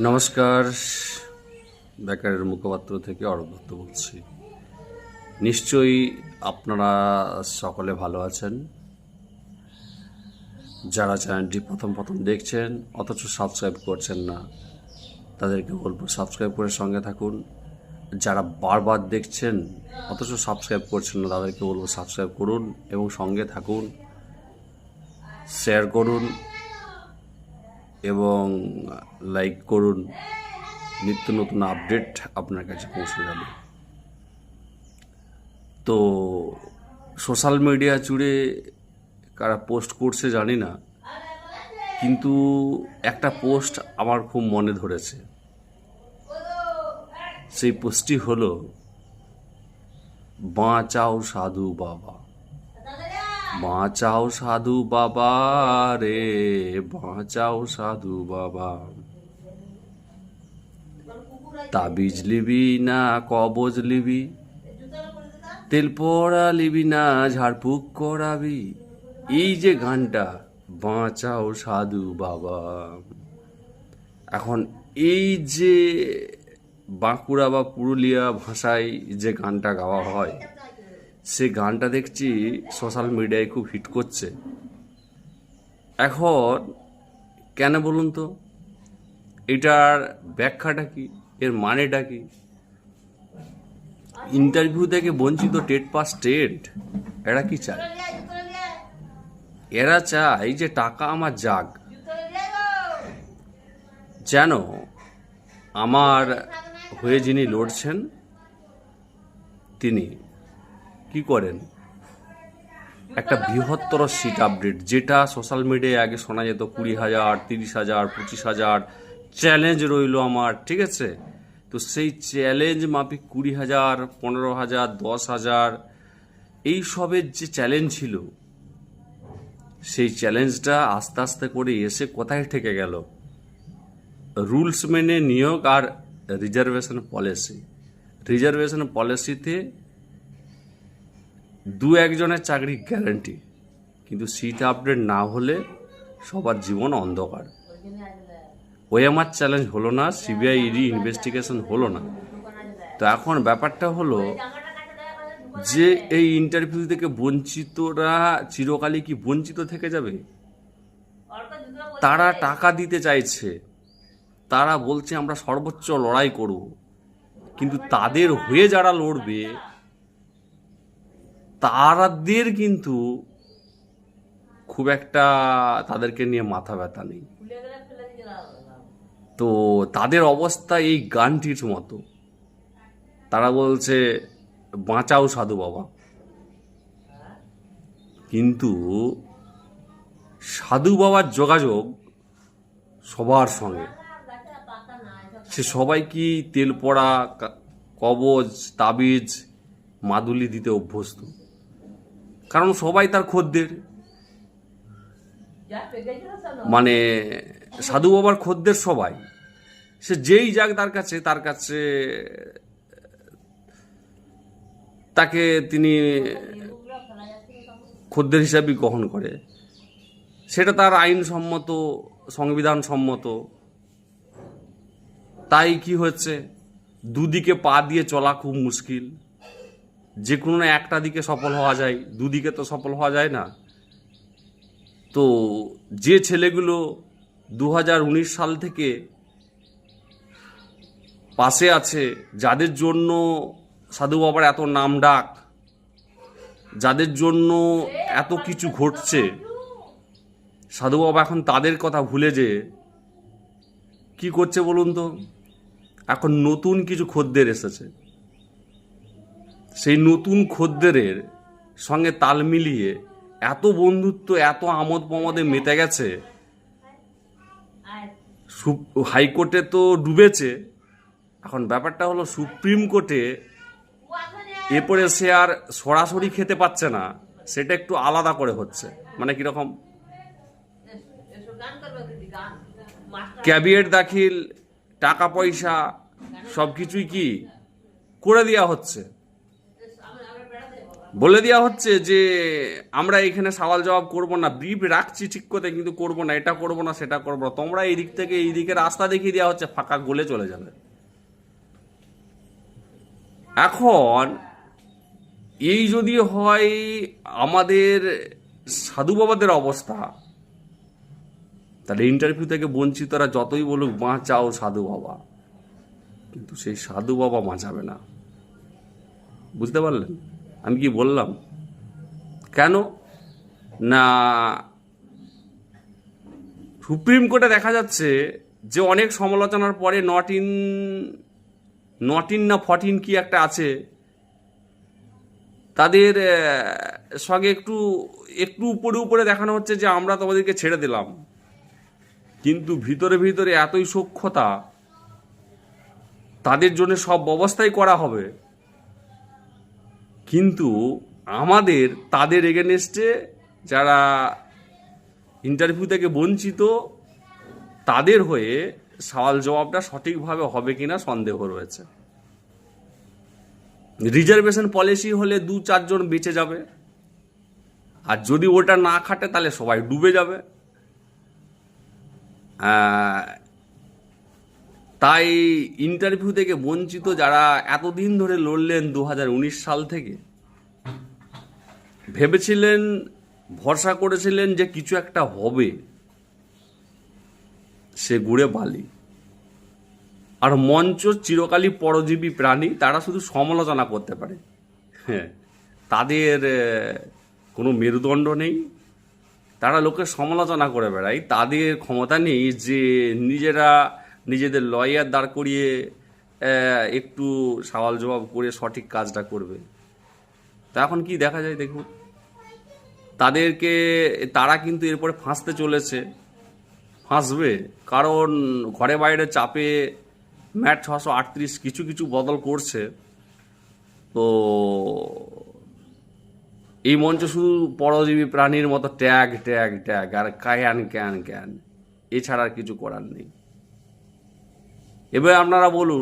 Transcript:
নমস্কার। বেকারের মুখপাত্র থেকে দত্ত বলছি। নিশ্চয়ই আপনারা সকলে ভালো আছেন। যারা চ্যানেলটি প্রথম প্রথম দেখছেন, অথচ সাবস্ক্রাইব করছেন না, তাদেরকে বলব সাবস্ক্রাইব করে সঙ্গে থাকুন। যারা বারবার দেখছেন, অথচ সাবস্ক্রাইব করছেন না, তাদেরকে বলব সাবস্ক্রাইব করুন এবং সঙ্গে থাকুন। শেয়ার করুন এবং লাইক করুন, নিত্য নতুন আপডেট আপনার কাছে পৌঁছে যাবে। তো সোশ্যাল মিডিয়া জুড়ে কারা পোস্ট করছে জানি না, কিন্তু একটা পোস্ট আমার খুব মনে ধরেছে। সেই পোস্টটি হলো, বাঁচাও সাধু বাবা। বাঁচাও সাধু বাবা রে, বাঁচাও সাধু বাবা। তাবিজ লিবি না কবজ লিবি? তেল পড়া লিবি না ঝাড়ফুঁক করাবি? এই যে গানটা, বাঁচাও সাধু বাবা। এখন এই যে বাঁকুড়া বা পুরুলিয়া ভাষায় যে গানটা গাওয়া হয় সে গানটা দেখছি সোশ্যাল মিডিয়ায় খুব হিট করছে। এখন কেন বলুন তো? এটার ব্যাখ্যাটা কি? এর মানেটা কি? ইন্টারভিউ থেকে বঞ্চিত টেট পাস টেট, এরা কি চায়? এরা চায় যে টাকা আমার যাক। যেন আমার হয়ে যিনি লড়ছেন, তিনি কি করেন? একটা বৃহত্তর সিট আপডেট যেটা সোশ্যাল মিডিয়ায় আগে শোনা যেত কুড়ি হাজার, তিরিশ হাজার, পঁচিশ হাজার চ্যালেঞ্জ রইল আমার, ঠিক আছে? তো সেই চ্যালেঞ্জ মাফিক কুড়ি হাজার, পনেরো হাজার, দশ হাজার এই সবের যে চ্যালেঞ্জ ছিল, সেই চ্যালেঞ্জটা আস্তে আস্তে করে এসে কোথায় ঠেকে গেল? রুলস মেনে নিয়োগ আর রিজার্ভেশন পলিসি রিজার্ভেশন পলিসিতে দু একজনের চাকরি গ্যারান্টি কিন্তু সিট আপডেট না হলে সবার জীবন অন্ধকার। ওএমআর চ্যালেঞ্জ হলো না সিবিআই ইডি ইনভেস্টিগেশন হলো না। তো এখন ব্যাপারটা হলো যে এই ইন্টারভিউ থেকে বঞ্চিতরা চিরকালই কি বঞ্চিত থেকে যাবে? তারা টাকা দিতে চাইছে। তারা বলছে, আমরা সর্বোচ্চ লড়াই করব। কিন্তু তাদের হয়ে যারা লড়বে তারাদের কিন্তু খুব একটা তাদেরকে নিয়ে মাথা ব্যথা নেই। তো তাদের অবস্থা এই গানটির মতো। তারা বলছে, বাঁচাও সাধু বাবা। কিন্তু সাধু বাবার যোগাযোগ সবার সঙ্গে। সে সবাই কি তেল পড়া কবজ, তাবিজ, মাদুলি দিতে অভ্যস্ত? কারণ সবাই তার খদ্দের। মানে সাধু বাবার খদ্দের সবাই। সে যেই যাক তার কাছে তার কাছে তাকে তিনি খদ্দের হিসাবেই গ্রহণ করে। সেটা তার আইনসম্মত সংবিধান সম্মত তাই কি হচ্ছে দুদিকে পা দিয়ে চলা খুব মুশকিল। যে কোনো একটা দিকে সফল হওয়া যায়, দুদিকে তো সফল হওয়া যায় না। তো যে ছেলেগুলো দু হাজার উনিশ সাল থেকে পাশে আছে, যাদের জন্য সাধু বাবার এত নাম ডাক, যাদের জন্য এত কিছু ঘটছে, সাধু বাবা এখন তাদের কথা ভুলে যে কি করছে বলুন তো? এখন নতুন কিছু খদ্দের এসেছে। সেই নতুন খদ্দেরের সঙ্গে তাল মিলিয়ে এত বন্ধুত্ব, এত আমোদ প্রমোদে মেতে গেছে হাইকোর্টে তো ডুবেছে। এখন ব্যাপারটা হলো সুপ্রিম কোর্টে এরপরে সে আর সরাসরি খেতে পাচ্ছে না, সেটা একটু আলাদা করে হচ্ছে। মানে কীরকম? ক্যাবিয়েট দাখিল টাকা পয়সা সব কিছুই কি করে দেওয়া হচ্ছে? বলে দেওয়া হচ্ছে যে আমরা এখানে সওয়াল জবাব করব না ব্রিফ রাখছি ঠিক কথা কিন্তু করব না, এটা করব না, সেটা করব না। তোমরা এই দিক থেকে, এই দিকে রাস্তা দেখিয়ে দেওয়া হচ্ছে, ফাঁকা গলে চলে যাবে। এখন, এই যদি হয় আমাদের সাধু বাবাদের অবস্থা, তাহলে ইন্টারভিউ থেকে বঞ্চিতরা যতই বলুক, বাঁচাও সাধু বাবা। কিন্তু সেই সাধু বাবা বাঁচাবে না। বুঝতে পারলেন? আমি কি বললাম? কেন? না, সুপ্রিম কোর্টে দেখা যাচ্ছে যে অনেক সমালোচনার পরে নট ইন নট ইন না ফর্টিন কি একটা আছে, তাদের সঙ্গে একটু একটু উপরে উপরে দেখানো হচ্ছে যে আমরা তোমাদেরকে ছেড়ে দিলাম। কিন্তু ভিতরে ভিতরে এতই সক্ষতা তাদের জন্য সব ব্যবস্থাই করা হবে। কিন্তু আমাদের, তাদের এগেনস্টে যারা ইন্টারভিউ থেকে বঞ্চিত, তাদের হয়ে সওয়াল জবাবটা সঠিকভাবে হবে কিনা সন্দেহ রয়েছে। রিজার্ভেশন পলিসি হলে দু চারজন বেঁচে যাবে। আর যদি ওটা না খাটে, তাহলে সবাই ডুবে যাবে। তাই ইন্টারভিউ থেকে বঞ্চিত যারা এতদিন ধরে লড়লেন দু হাজার উনিশ সাল থেকে, ভেবেছিলেন, ভরসা করেছিলেন যে কিছু একটা হবে। সে গুড়ে বালি। আর মঞ্চ চিরকালই পরজীবী প্রাণী, তারা শুধু সমালোচনা করতে পারে। হ্যাঁ তাদের কোনো মেরুদণ্ড নেই। তারা লোকের সমালোচনা করে বেড়ায়। তাদের ক্ষমতা নেই যে নিজেরা নিজেদের লয়ার দাঁড় করিয়ে একটু সওয়াল জবাব করে সঠিক কাজটা করবে। তা এখন কি দেখা যায় দেখুন। তাদেরকে, তারা কিন্তু এরপরে ফাঁসতে চলেছে। ফাঁসবে। কারণ ঘরে বাইরে চাপে ম্যাট ছশো আটত্রিশ কিছু কিছু বদল করছে। তো এই মঞ্চ শুধু পরজীবী প্রাণীর মতো ট্যাগ ট্যাগ ট্যাগ, আর ক্যান ক্যান ক্যান। এছাড়া আর কিছু করার নেই। এবার আপনারা বলুন